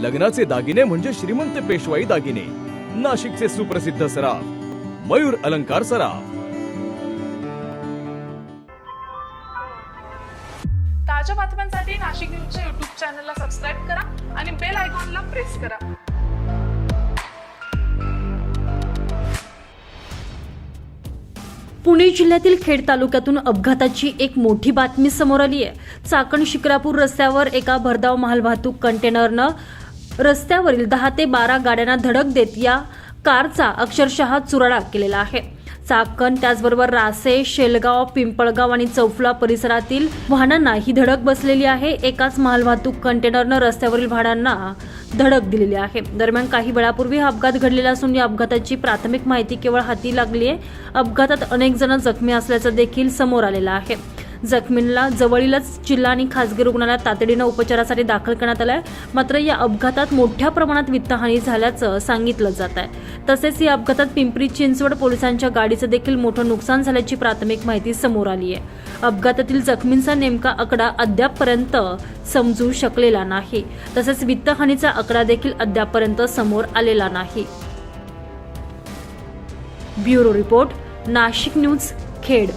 लग्नाचे दागिने म्हणजे श्रीमंत पेशवाई दागिने. नाशिकचे सुप्रसिद्ध सराफ मयूर अलंकार सराफ. ताज्या बातम्यांसाठी नाशिक न्यूजच्या युट्यूब चॅनलला सबस्क्राईब करा आणि बेल आयकॉनला प्रेस करा. पुणे जिल्ह्यातील खेड तालुक्यातून अपघाताची एक मोठी बातमी समोर आली आहे चाकण शिक्रापूर रस्त्यावर एका भरधाव मालवाहतूक कंटेनरनं रस्त्यावरील दहा ते बारा गाड्यांना धडक देत या कारचा अक्षरशः चुराडा केलेला आहे. चाकण त्याचबरोबर रासे शेलगाव पिंपळगाव आणि चौफुला परिसरातील वाहनांना ही धडक बसलेली आहे. एकाच मालवाहतूक कंटेनरनं रस्त्यावरील वाहनांना धडक दिलेली आहे. दरम्यान काही वेळापूर्वी हा अपघात घडलेला असून या अपघाताची प्राथमिक माहिती केवळ हाती लागली आहे अपघातात अनेक जण जखमी असल्याचं देखील समोर आलेलं आहे. जखमींना जवळीलच जिल्हा आणि खासगी रुग्णालयात तातडीनं उपचारासाठी दाखल करण्यात आलंय. मात्र या अपघातात मोठ्या प्रमाणात वित्तहानी झाल्याचं सांगितलं जात आहे. तसेच या अपघातात पिंपरी चिंचवड पोलिसांच्या गाडीचं देखील मोठं नुकसान झाल्याची प्राथमिक माहिती समोर आली आहे. अपघातातील जखमींचा नेमका आकडा अद्यापपर्यंत समजू शकलेला नाही. तसेच वित्तहानीचा आकडा देखील अद्यापपर्यंत समोर आलेला नाही. Bureau report Nashik news Khed.